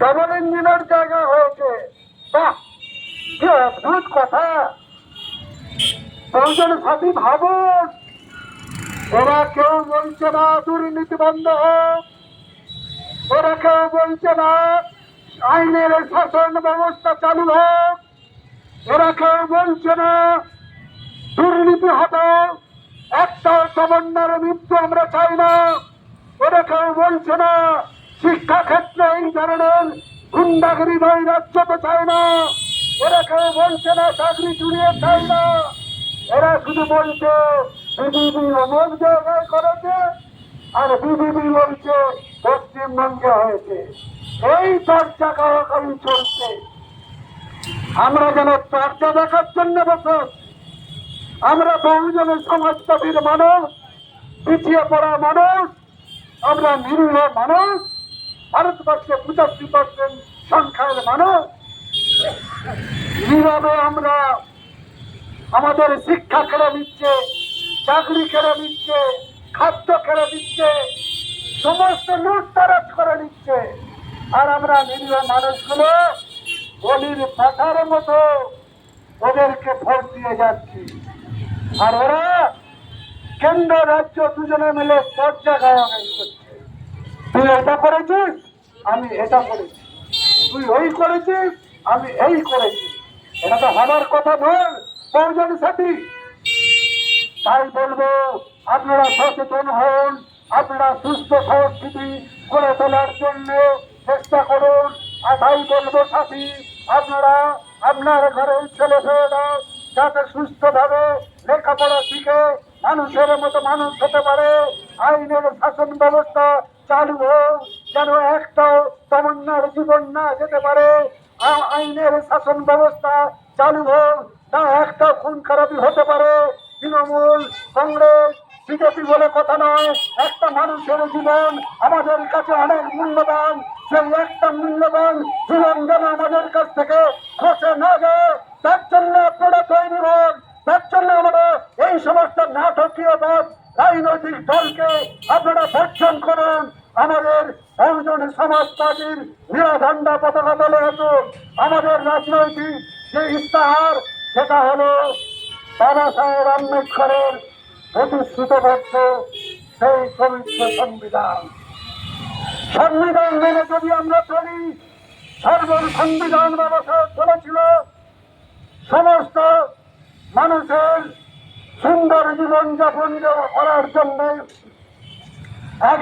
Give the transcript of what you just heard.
Double ইঞ্জিনের জায়গা হয়েছে? বাহ, কি অদ্ভুত কথা। প্রয়োজন সাথী ভাবুন, ওরা কেউ বলছে না দুর্নীতি বন্ধ হোক। ওরা কেউ বলছে না আইনের শাসন ব্যবস্থা চালু হোক। ওরা কেউ বলছে না দুর্নীতি হবে। একটা তমন্নার মৃত্যু আমরা চাই না। ওরা কেউ বলছে না শিক্ষা ক্ষেত্রে এই ধরনের গুন্ডাগিরি নৈরাজ্য চাই না। ওরা কেউ বলছে না, চাকরি চুরিয়ে চাই না। এরা শুধু বলছে বিডিবি অমুক জায়গায় করেছে আর বিডিবি বলছে, পশ্চিমবঙ্গে হয়েছে। এই চর্চা কারাকারি চলছে? আমরা যেন চর্চা দেখার জন্য বসে আমরা বহুজনের সমাজবাদীর মানুষ, পিছিয়ে পড়া মানুষ, আমরা নিরীহ মানুষ। ভারতবর্ষে পঁচাশি পার্সেন্ট সংখ্যার মানুষ। নীরবে আমরা আমাদের শিক্ষা কেড়ে নিচ্ছে চাকরি কেড়ে নিচ্ছে খাদ্য কেড়ে নিচ্ছে সমস্ত লুটতারাজ করে নিচ্ছে, আর আমরা নিরীহ মানুষগুলো বলির পাঠার মতো ওদেরকে ভোট দিয়ে যাচ্ছি। আর ওরা কেন্দ্র, রাজ্য দুজনে মিলে পর্যা গাওয়াগাই করছে। তুই এটা করেছিস? আমি এটা করেছি। তুই ওই করেছিস, আমি এই করেছি। এটা তো হবার কথা নয় বহুজন সাথী। তাই বলব, আপনারা সচেতন হন, আপনারা সুস্থ সংস্কৃতি গড়ে তোলার জন্য চেষ্টা করুন। আর তাই বলব সাথী, আপনারা, আপনার ঘরের ছেলে মেয়েরা যাতে সুস্থভাবে লেখাপড়া শিখে, মানুষের মতো মানুষ হতে পারে, আইনের শাসন ব্যবস্থা চালু হোক। যেন একটাও তমন্নার জীবন না যেতে পারে আইনের শাসন ব্যবস্থা চালু হোক, না একটা খুন খারাপি হতে পারে। তৃণমূল, কংগ্রেস, বিজেপি বলে কথা নয়, একটা মানুষের জীবন আমাদের কাছে অনেক মূল্যবান। সেই একটা মূল্যবান জীবন যেন আমাদের কাছ থেকে খসে না যায়, তার জন্য আপনারা তৈরি হন তার জন্য আমরা এই সমস্ত নাটকীয়বাদ রাজনৈতিক দলকে আপনারা বর্জন করুন। আমাদের একজন সমাজবাদীর নিরাঝান্ডা পতাকা দলে আসুন আমাদের রাজনৈতিক যে ইস্তাহার, সেটা হলো বাবা সাহেব আম্বেদকরের প্রতিশ্রুতবদ্ধ সেই পবিত্র সংবিধান। সংবিধান মেনে যদি আমরা চলি সর্ব সংবিধান ব্যবস্থা চলেছিল। সমস্ত মানুষের সুন্দর জীবনযাপন করার জন্য এক